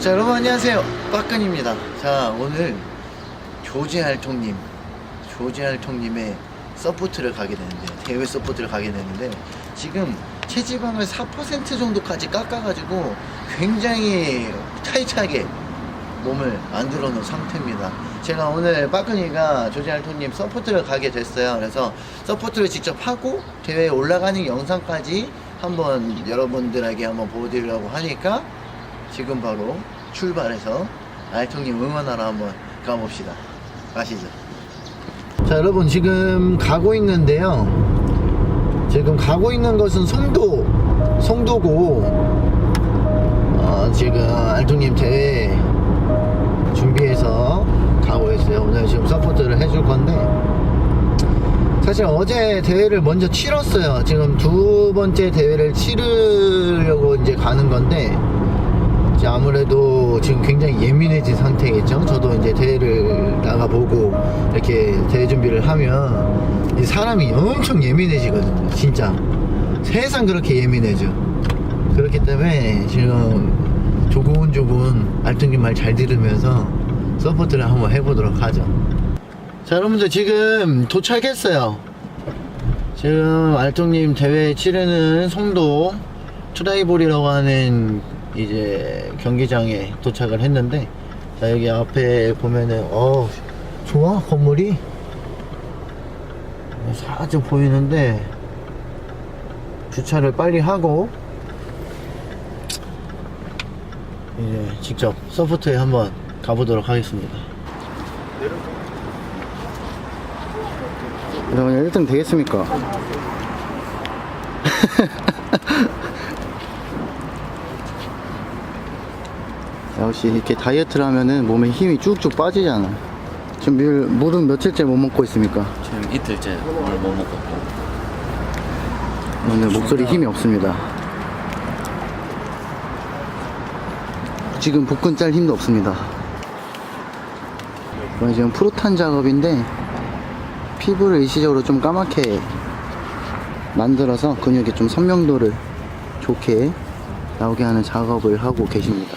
자 여러분 안녕하세요. 빠끈입니다. 자 오늘 조지알통님 조지알통님의 서포트를 가게 되는데 대회 서포트를 가게 되는데 지금 체지방을 4% 정도까지 깎아가지고 굉장히 타이트하게 몸을 만들어 놓은 상태입니다. 제가 오늘 빠끈이가 조지알통님 서포트를 가게 됐어요. 그래서 서포트를 직접 하고 대회에 올라가는 영상까지 한번 여러분들에게 한번 보여드리려고 하니까 지금 바로 출발해서 알통님 응원하러 한번 가봅시다. 가시죠. 자, 여러분 지금 가고 있는데요. 지금 가고 있는 것은 송도, 송도고, 어, 지금 알통님 대회 준비해서 가고 있어요. 오늘 지금 서포트를 해줄 건데, 사실 어제 대회를 먼저 치렀어요. 지금 두 번째 대회를 치르려고 이제 가는 건데, 이제 아무래도 지금 굉장히 예민해진 상태겠죠. 저도 이제 대회를 나가보고 이렇게 대회 준비를 하면 이 사람이 엄청 예민해지거든요. 진짜. 세상 그렇게 예민해져. 그렇기 때문에 지금 조곤조곤 알통님 말 잘 들으면서 서포트를 한번 해보도록 하죠. 자, 여러분들 지금 도착했어요. 지금 알통님 대회 치르는 송도 트라이볼이라고 하는 이제 경기장에 도착을 했는데 자 여기 앞에 보면은 어 좋아 건물이 살짝 보이는데 주차를 빨리 하고 이제 직접 서포트에 한번 가보도록 하겠습니다. 그러면 1등 되겠습니까? 역시 이렇게 다이어트를 하면은 몸에 힘이 쭉쭉 빠지잖아. 지금 물, 물은 며칠째 못 먹고 있습니까? 지금 이틀째 오늘 못 먹고 오늘 목소리 힘이 없습니다. 지금 복근 짤 힘도 없습니다. 이건 지금 프로탄 작업인데 피부를 일시적으로 좀 까맣게 만들어서 근육의 좀 선명도를 좋게 나오게 하는 작업을 하고 계십니다.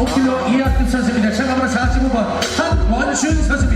5kg 이하 급선수입니다. 참가번호 45번 한원준 선수.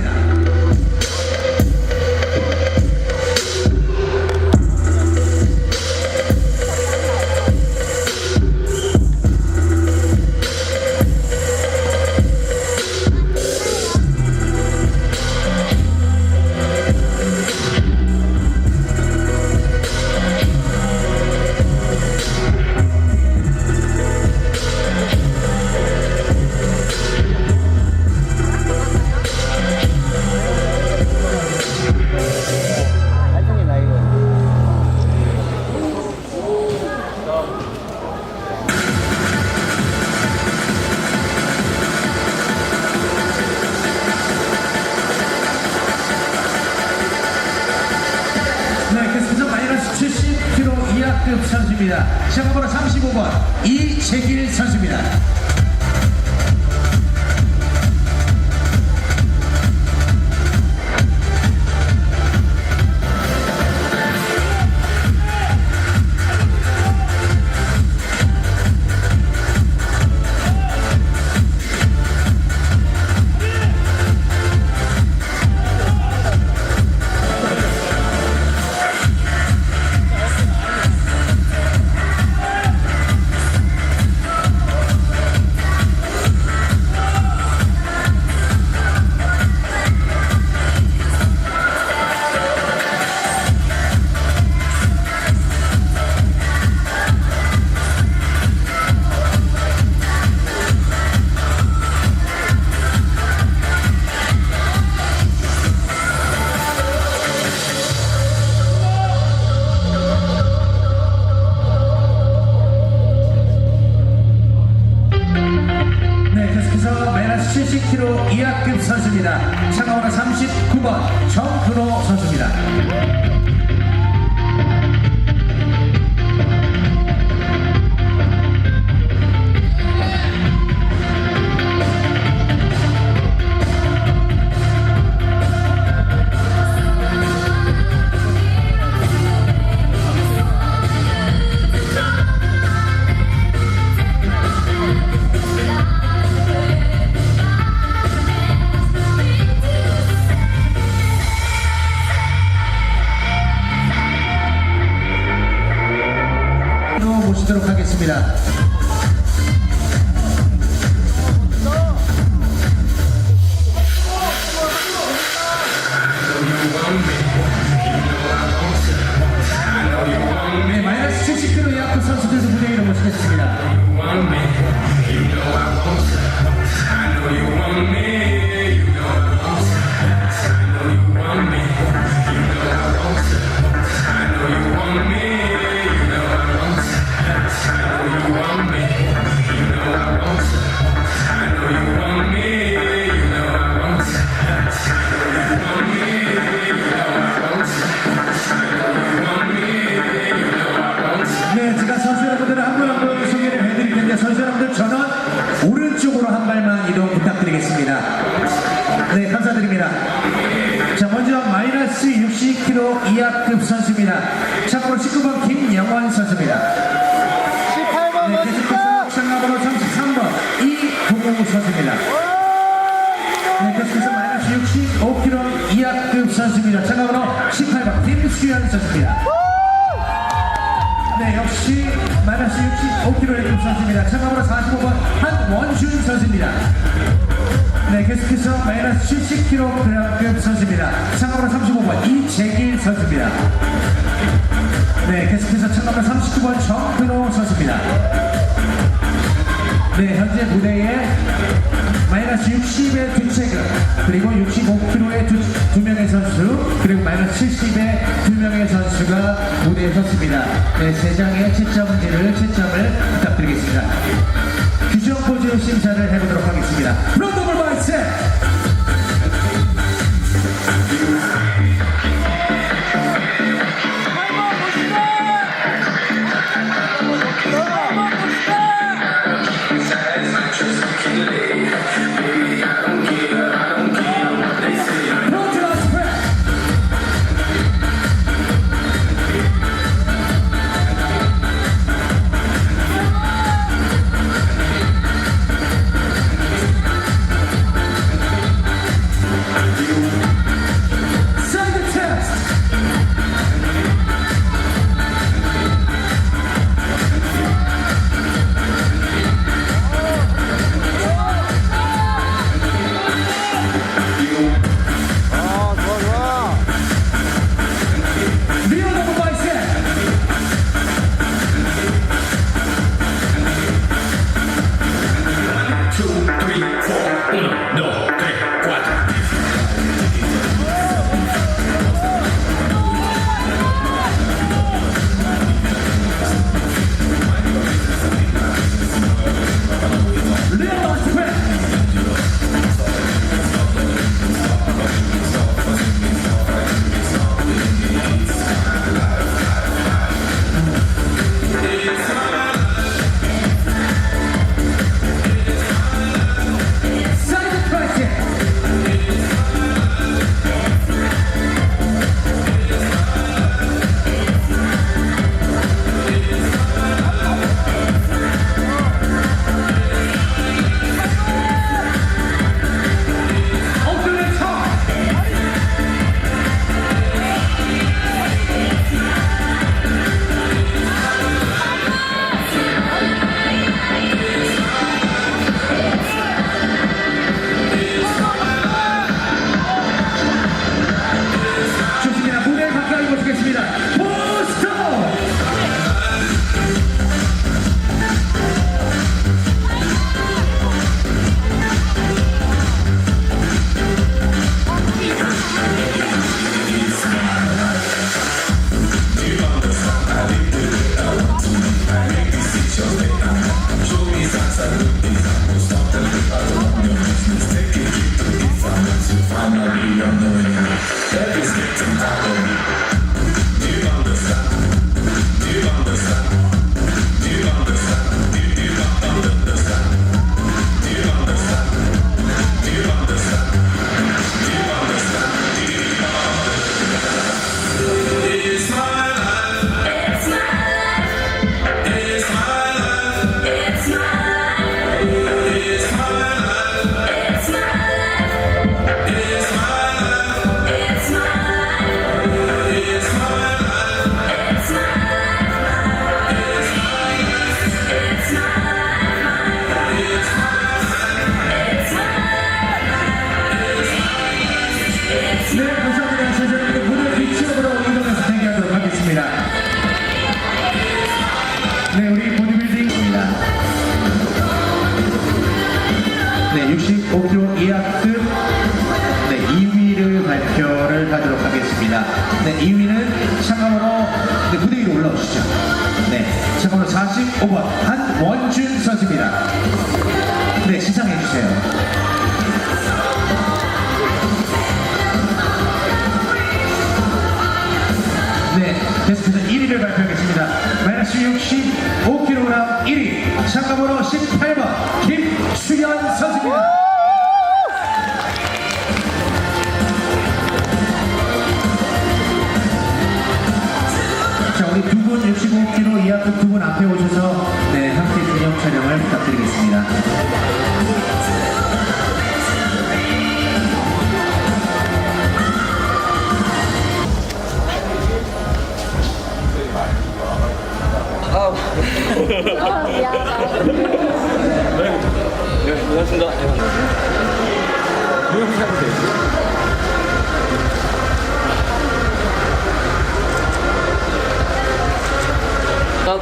마이너스 60kg 이하급 선수입니다. 참고로 19번 김영원 선수입니다. 18번 네, 계속해서 참가번호 33번 이동우 선수입니다. 네, 계속해서 마이너스 65kg 이하급 선수입니다. 참가번호 18번 김수현 선수입니다. 네, 역시 마이너스 65kg의 급 선수입니다. 참가번호 45번 한원준 선수입니다. 네, 계속해서 마이너스 70kg급 선수입니다. 참가번호 35번 이재길 선수입니다. 네, 계속해서 참가번호 39번 정근호 선수입니다. 네, 현재 무대에 마이너스 60의 두 체급, 그리고 65kg의 두, 두 명의 선수, 그리고 마이너스 70의 두 명의 선수가 무대에 섰습니다. 네, 세 장의 채점지를 채점을 부탁드리겠습니다. 규정 포즈 심사를 해보도록 하겠습니다. 바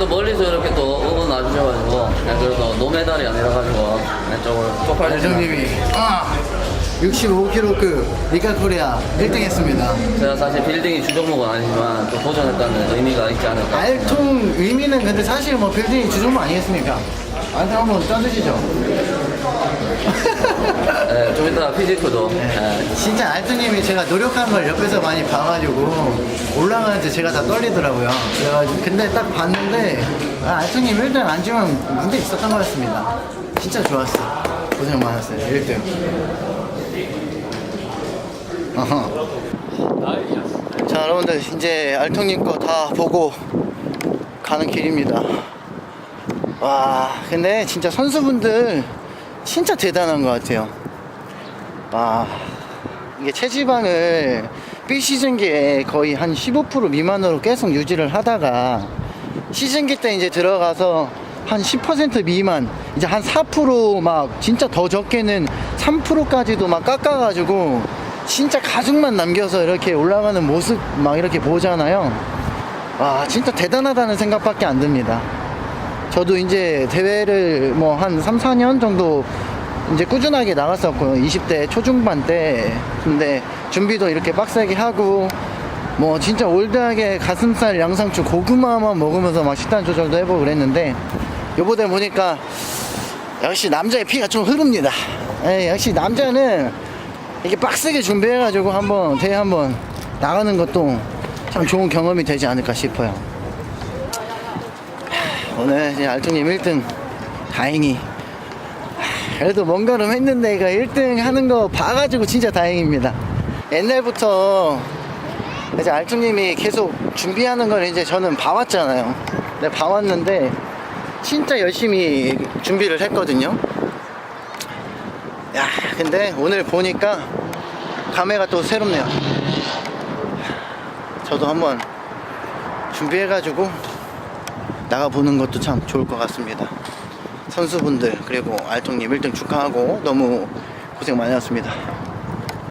나도 멀리서 이렇게 또 응원 와주셔가지고 네, 그래도 노메달이 아니라가지고 왼쪽으로 쪽팔리 알정님이 아 65kg급 리카 코리아 1등 했습니다. 제가 사실 빌딩이 주종목은 아니지만 또 도전했다는 의미가 있지 않을까 알통 의미는 근데 사실 뭐 빌딩이 주종목 아니겠습니까? 알통 한번 떠드시죠. 네, 좀 이따 피지크도 네, 진짜 알통님이 제가 노력한 걸 옆에서 많이 봐가지고 올라가는데 제가 다 떨리더라고요. 그래가지고 근데 딱 봤는데 아, 알통님 1등 안 주면 문제 있었던 것 같습니다. 진짜 좋았어. 고생 많았어요. 1등. 어허. 자 여러분들 이제 알통님 거 다 보고 가는 길입니다. 와 근데 진짜 선수분들 진짜 대단한 것 같아요. 와 이게 체지방을 비시즌기에 거의 한 15% 미만으로 계속 유지를 하다가 시즌기 때 이제 들어가서 한 10% 미만 이제 한 4%막 진짜 더 적게는 3%까지도 막 깎아가지고 진짜 가죽만 남겨서 이렇게 올라가는 모습 막 이렇게 보잖아요. 와 진짜 대단하다는 생각밖에 안 듭니다. 저도 이제 대회를 뭐 한 3, 4년 정도 이제 꾸준하게 나갔었고요. 20대 초중반 때. 근데 준비도 이렇게 빡세게 하고 뭐 진짜 올드하게 가슴살 양상추 고구마만 먹으면서 막 식단 조절도 해보고 그랬는데 요번에 보니까 역시 남자의 피가 좀 흐릅니다. 에 역시 남자는 이게 빡세게 준비해가지고 한번 대회 한번 나가는 것도 참 좋은 경험이 되지 않을까 싶어요. 오늘 알통님 1등 다행히 그래도 뭔가를 했는데 이거 1등 하는 거 봐가지고 진짜 다행입니다. 옛날부터 이제 알통님이 계속 준비하는 걸 이제 저는 봐왔잖아요. 네 봐왔는데 진짜 열심히 준비를 했거든요. 야 근데 오늘 보니까 감회가 또 새롭네요. 저도 한번 준비해가지고 나가보는 것도 참 좋을 것 같습니다. 선수분들 그리고 알통님 1등 축하하고 너무 고생 많이 했습니다.